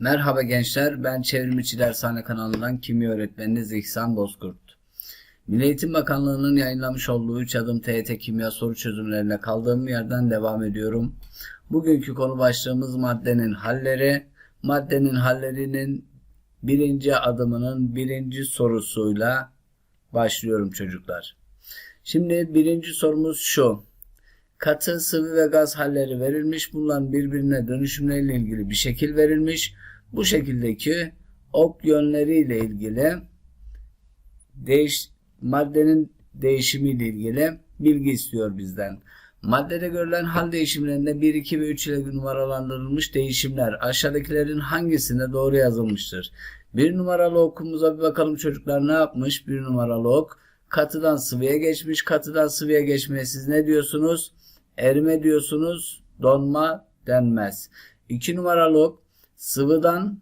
Merhaba gençler, ben Çevrimiçi Dershane kanalından kimya öğretmeniniz İhsan Bozkurt. Milli Eğitim Bakanlığı'nın yayınlamış olduğu 3 adım TYT kimya soru çözümlerine kaldığım yerden devam ediyorum. Bugünkü konu başlığımız maddenin halleri. Maddenin hallerinin birinci adımının birinci sorusuyla başlıyorum çocuklar. Şimdi birinci sorumuz şu. Katı, sıvı ve gaz halleri verilmiş. Bunların birbirine dönüşümleriyle ilgili bir şekil verilmiş. Bu şekildeki ok yönleriyle ilgili değiş, maddenin değişimiyle ilgili bilgi istiyor bizden. Maddede görülen hal değişimlerinde 1, 2 ve 3 ile numaralandırılmış değişimler aşağıdakilerin hangisinde doğru yazılmıştır? Bir numaralı okumuza bir bakalım çocuklar ne yapmış? Bir numaralı ok katıdan sıvıya geçmiş. Katıdan sıvıya geçmeye siz ne diyorsunuz? Erime diyorsunuz. Donma denmez. 2 numaralı ok sıvıdan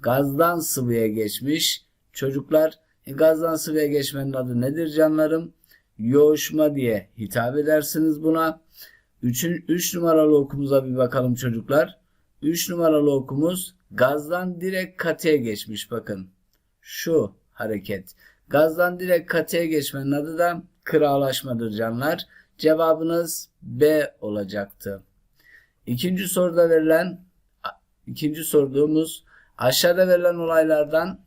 gazdan sıvıya geçmiş. Çocuklar e, gazdan sıvıya geçmenin adı nedir canlarım? Yoğuşma diye hitap edersiniz buna. 3 3 numaralı okumuza bir bakalım çocuklar. 3 numaralı okumuz gazdan direkt katıya geçmiş bakın. Şu hareket. Gazdan direkt katıya geçmenin adı da kıralaşmadır canlar. Cevabınız B olacaktı. İkinci soruda verilen ikinci sorduğumuz aşağıda verilen olaylardan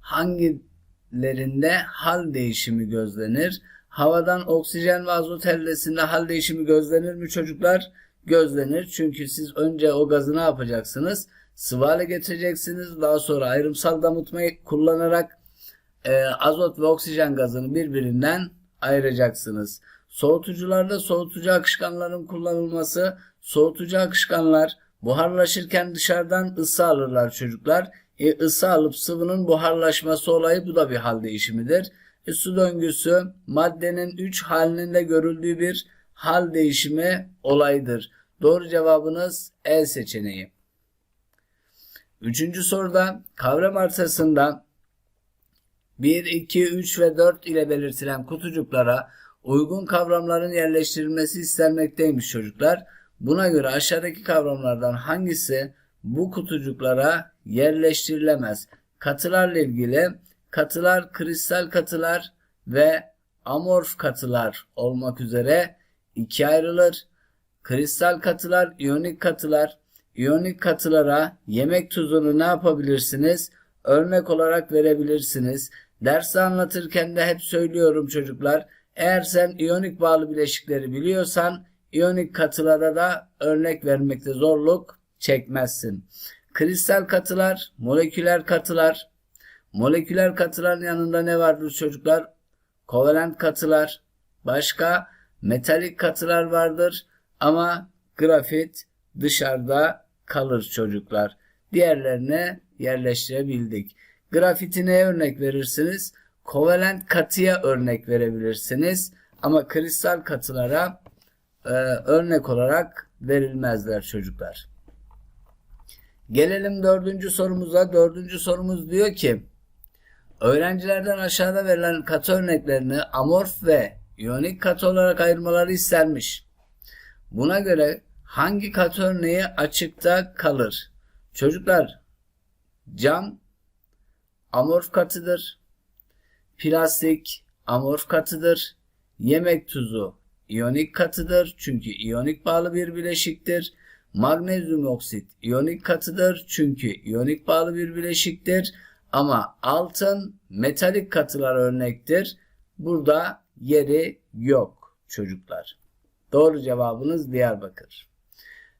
hangilerinde hal değişimi gözlenir? Havadan oksijen ve azot ellesinde hal değişimi gözlenir mi çocuklar? Gözlenir. Çünkü siz önce o gazı ne yapacaksınız? Sıvı hale getireceksiniz. Daha sonra ayrımsal damıtmayı kullanarak e, azot ve oksijen gazını birbirinden ayıracaksınız. Soğutucularda soğutucu akışkanların kullanılması, soğutucu akışkanlar buharlaşırken dışarıdan ısı alırlar çocuklar. E, ısı alıp sıvının buharlaşması olayı bu da bir hal değişimidir. E, su döngüsü maddenin 3 halinde görüldüğü bir hal değişimi olayıdır. Doğru cevabınız E seçeneği. Üçüncü soruda kavram haritasında 1, 2, 3 ve 4 ile belirtilen kutucuklara uygun kavramların yerleştirilmesi istenmekteymiş çocuklar. Buna göre aşağıdaki kavramlardan hangisi bu kutucuklara yerleştirilemez? Katılarla ilgili katılar kristal katılar ve amorf katılar olmak üzere ikiye ayrılır. Kristal katılar, iyonik katılar. İyonik katılara yemek tuzunu ne yapabilirsiniz? Örnek olarak verebilirsiniz. Dersi anlatırken de hep söylüyorum çocuklar. Eğer sen iyonik bağlı bileşikleri biliyorsan iyonik katılara da örnek vermekte zorluk çekmezsin. Kristal katılar, moleküler katılar. Moleküler katıların yanında ne vardır çocuklar? Kovalent katılar. Başka metalik katılar vardır ama grafit dışarıda kalır çocuklar. Diğerlerine yerleştirebildik. Grafiti neye örnek verirsiniz? Kovalent katıya örnek verebilirsiniz. Ama kristal katılara e, örnek olarak verilmezler çocuklar. Gelelim dördüncü sorumuza. Dördüncü sorumuz diyor ki öğrencilerden aşağıda verilen katı örneklerini amorf ve iyonik katı olarak ayırmaları istenmiş. Buna göre hangi katı örneği açıkta kalır? Çocuklar cam amorf katıdır. Plastik amorf katıdır. Yemek tuzu iyonik katıdır. Çünkü iyonik bağlı bir bileşiktir. Magnezyum oksit iyonik katıdır. Çünkü iyonik bağlı bir bileşiktir. Ama altın metalik katılar örnektir. Burada yeri yok çocuklar. Doğru cevabınız Diyarbakır.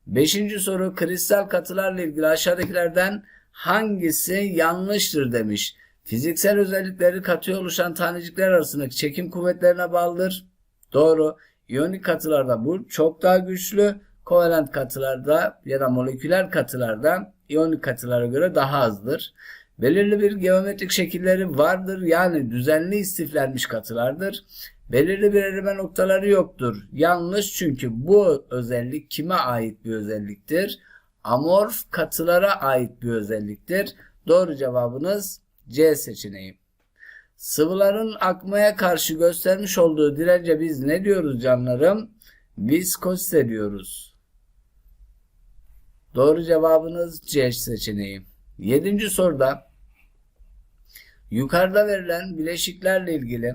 Beşinci soru kristal katılarla ilgili aşağıdakilerden hangisi yanlıştır demiş. Fiziksel özellikleri katıya oluşan tanecikler arasındaki çekim kuvvetlerine bağlıdır. Doğru. İyonik katılarda bu çok daha güçlü. Kovalent katılarda ya da moleküler katılarda iyonik katılara göre daha azdır. Belirli bir geometrik şekilleri vardır. Yani düzenli istiflenmiş katılardır. Belirli bir erime noktaları yoktur. Yanlış çünkü bu özellik kime ait bir özelliktir? Amorf katılara ait bir özelliktir. Doğru cevabınız C seçeneği. Sıvıların akmaya karşı göstermiş olduğu dirence biz ne diyoruz canlarım? Viskozite diyoruz. Doğru cevabınız C seçeneği. Yedinci soruda yukarıda verilen bileşiklerle ilgili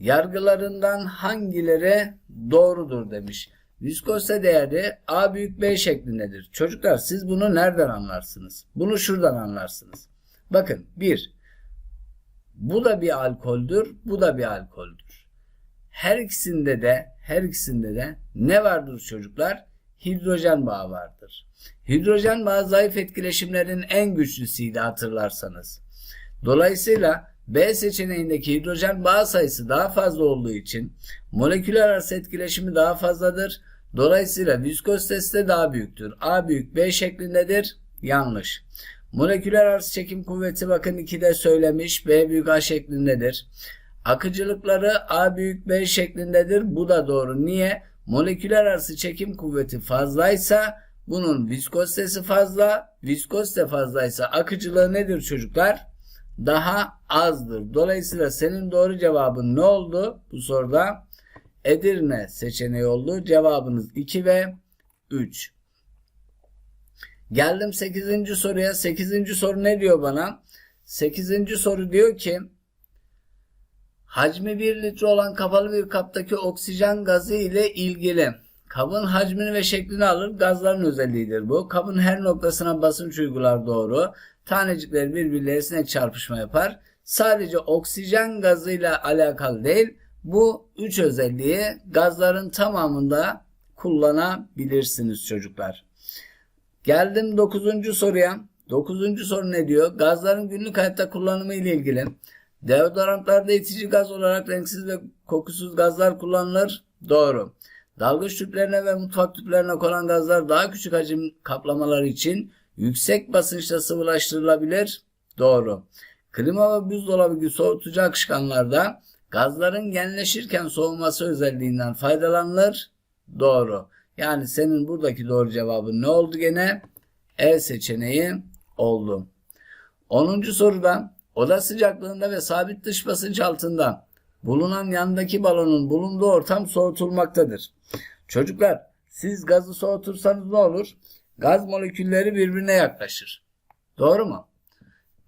yargılarından hangileri doğrudur demiş. Viskozite değeri A büyük B şeklindedir. Çocuklar siz bunu nereden anlarsınız? Bunu şuradan anlarsınız. Bakın bir, bu da bir alkoldür, bu da bir alkoldür. Her ikisinde de, her ikisinde de ne vardır çocuklar? Hidrojen bağı vardır. Hidrojen bağı zayıf etkileşimlerin en güçlüsüydü hatırlarsanız. Dolayısıyla B seçeneğindeki hidrojen bağ sayısı daha fazla olduğu için moleküler arası etkileşimi daha fazladır. Dolayısıyla viskozitesi de daha büyüktür. A büyük B şeklindedir. Yanlış. Moleküler arası çekim kuvveti bakın 2'de söylemiş. B büyük A şeklindedir. Akıcılıkları A büyük B şeklindedir. Bu da doğru. Niye? Moleküler arası çekim kuvveti fazlaysa bunun viskozitesi fazla. Viskozite fazlaysa akıcılığı nedir çocuklar? Daha azdır. Dolayısıyla senin doğru cevabın ne oldu bu soruda? Edirne seçeneği oldu. Cevabınız 2 ve 3. Geldim 8. soruya. 8. soru ne diyor bana? 8. soru diyor ki hacmi 1 litre olan kapalı bir kaptaki oksijen gazı ile ilgili kabın hacmini ve şeklini alır. Gazların özelliğidir bu. Kabın her noktasına basınç uygular doğru. Tanecikler birbirlerine çarpışma yapar. Sadece oksijen gazıyla alakalı değil. Bu üç özelliği gazların tamamında kullanabilirsiniz çocuklar. Geldim 9. soruya. 9. soru ne diyor? Gazların günlük hayatta kullanımı ile ilgili. Deodorantlarda itici gaz olarak renksiz ve kokusuz gazlar kullanılır. Doğru. Dalgıç tüplerine ve mutfak tüplerine konan gazlar daha küçük hacim kaplamaları için yüksek basınçta sıvılaştırılabilir. Doğru. Klima ve buzdolabı gibi soğutucu akışkanlarda gazların genleşirken soğuması özelliğinden faydalanılır. Doğru. Yani senin buradaki doğru cevabın ne oldu gene? E seçeneği oldu. 10. soruda oda sıcaklığında ve sabit dış basınç altında bulunan yandaki balonun bulunduğu ortam soğutulmaktadır. Çocuklar siz gazı soğutursanız ne olur? Gaz molekülleri birbirine yaklaşır. Doğru mu?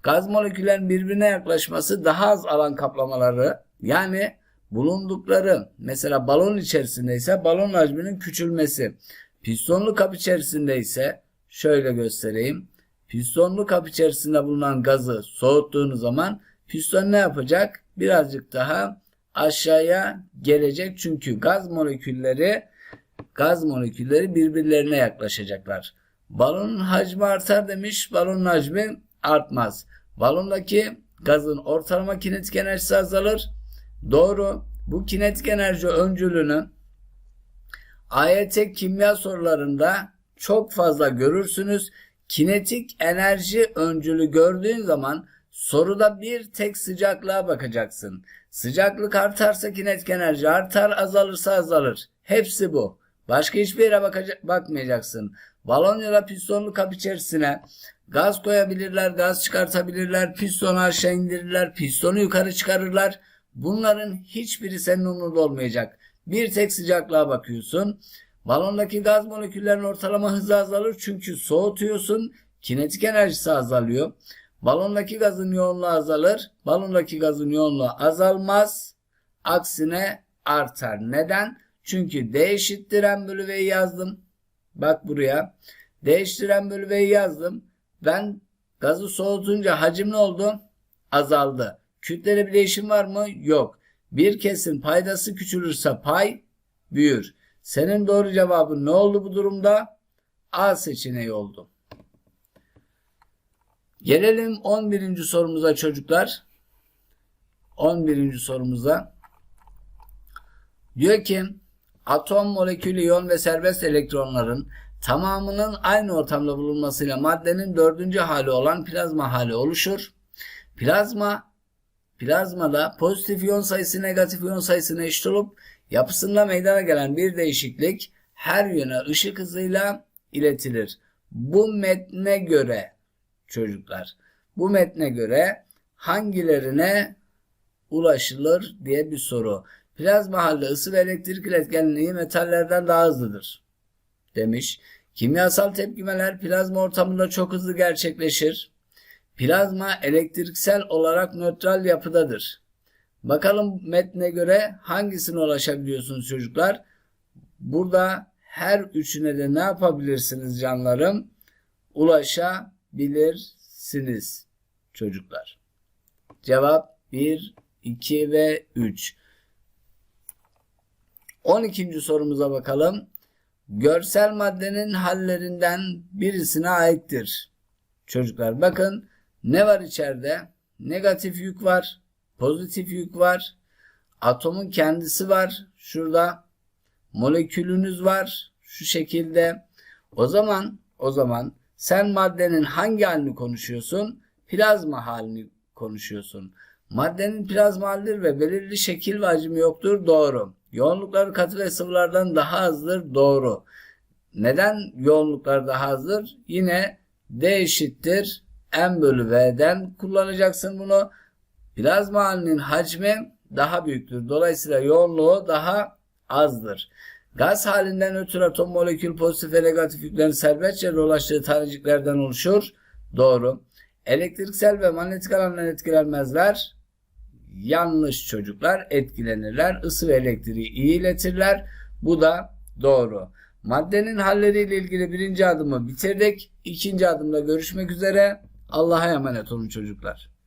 Gaz moleküllerin birbirine yaklaşması daha az alan kaplamaları yani bulundukları mesela balon içerisinde ise balon hacminin küçülmesi. Pistonlu kap içerisinde ise şöyle göstereyim. Pistonlu kap içerisinde bulunan gazı soğuttuğunuz zaman piston ne yapacak? Birazcık daha aşağıya gelecek çünkü gaz molekülleri gaz molekülleri birbirlerine yaklaşacaklar. Balonun hacmi artar demiş. Balonun hacmi artmaz. Balondaki gazın ortalama kinetik enerjisi azalır. Doğru. Bu kinetik enerji öncülünü AYT kimya sorularında çok fazla görürsünüz. Kinetik enerji öncülü gördüğün zaman soruda bir tek sıcaklığa bakacaksın. Sıcaklık artarsa kinetik enerji artar, azalırsa azalır. Hepsi bu. Başka hiçbir yere bakmayacaksın. Balon ya da pistonlu kap içerisine gaz koyabilirler, gaz çıkartabilirler, pistonu aşağı indirirler, pistonu yukarı çıkarırlar. Bunların hiçbiri senin umurunda olmayacak. Bir tek sıcaklığa bakıyorsun. Balondaki gaz moleküllerinin ortalama hızı azalır çünkü soğutuyorsun. Kinetik enerjisi azalıyor. Balondaki gazın yoğunluğu azalır. Balondaki gazın yoğunluğu azalmaz. Aksine artar. Neden? Çünkü D eşittir M bölü V'yi yazdım. Bak buraya. D eşittir M bölü V'yi yazdım. Ben gazı soğutunca hacim ne oldu? Azaldı. Kütlede bir değişim var mı? Yok. Bir kesin paydası küçülürse pay büyür. Senin doğru cevabın ne oldu bu durumda? A seçeneği oldu. Gelelim 11. sorumuza çocuklar. 11. sorumuza. Diyor ki atom, molekül, iyon ve serbest elektronların tamamının aynı ortamda bulunmasıyla maddenin dördüncü hali olan plazma hali oluşur. Plazma plazmada pozitif iyon sayısı negatif iyon sayısına eşit olup yapısında meydana gelen bir değişiklik her yöne ışık hızıyla iletilir. Bu metne göre çocuklar bu metne göre hangilerine ulaşılır diye bir soru. Plazma halde ısı ve elektrik iletkenliği metallerden daha hızlıdır demiş. Kimyasal tepkimeler plazma ortamında çok hızlı gerçekleşir. Plazma elektriksel olarak nötral yapıdadır. Bakalım metne göre hangisine ulaşabiliyorsunuz çocuklar? Burada her üçüne de ne yapabilirsiniz canlarım? Ulaşabilirsiniz çocuklar. Cevap 1, 2 ve 3. 12. sorumuza bakalım. Görsel maddenin hallerinden birisine aittir. Çocuklar bakın ne var içeride? Negatif yük var, pozitif yük var, atomun kendisi var şurada, molekülünüz var şu şekilde. O zaman o zaman sen maddenin hangi halini konuşuyorsun? Plazma halini konuşuyorsun. Maddenin plazma halidir ve belirli şekil ve hacmi yoktur. Doğru. Yoğunlukları katı ve sıvılardan daha azdır. Doğru. Neden yoğunluklar daha azdır? Yine D eşittir M bölü V'den kullanacaksın bunu. Plazma halinin hacmi daha büyüktür. Dolayısıyla yoğunluğu daha azdır. Gaz halinden ötürü atom molekül pozitif ve negatif yüklerin serbestçe dolaştığı taneciklerden oluşur. Doğru. Elektriksel ve manyetik alandan etkilenmezler. Yanlış çocuklar etkilenirler. Isı ve elektriği iyi iletirler. Bu da doğru. Maddenin halleriyle ilgili birinci adımı bitirdik. İkinci adımda görüşmek üzere. Allah'a emanet olun çocuklar.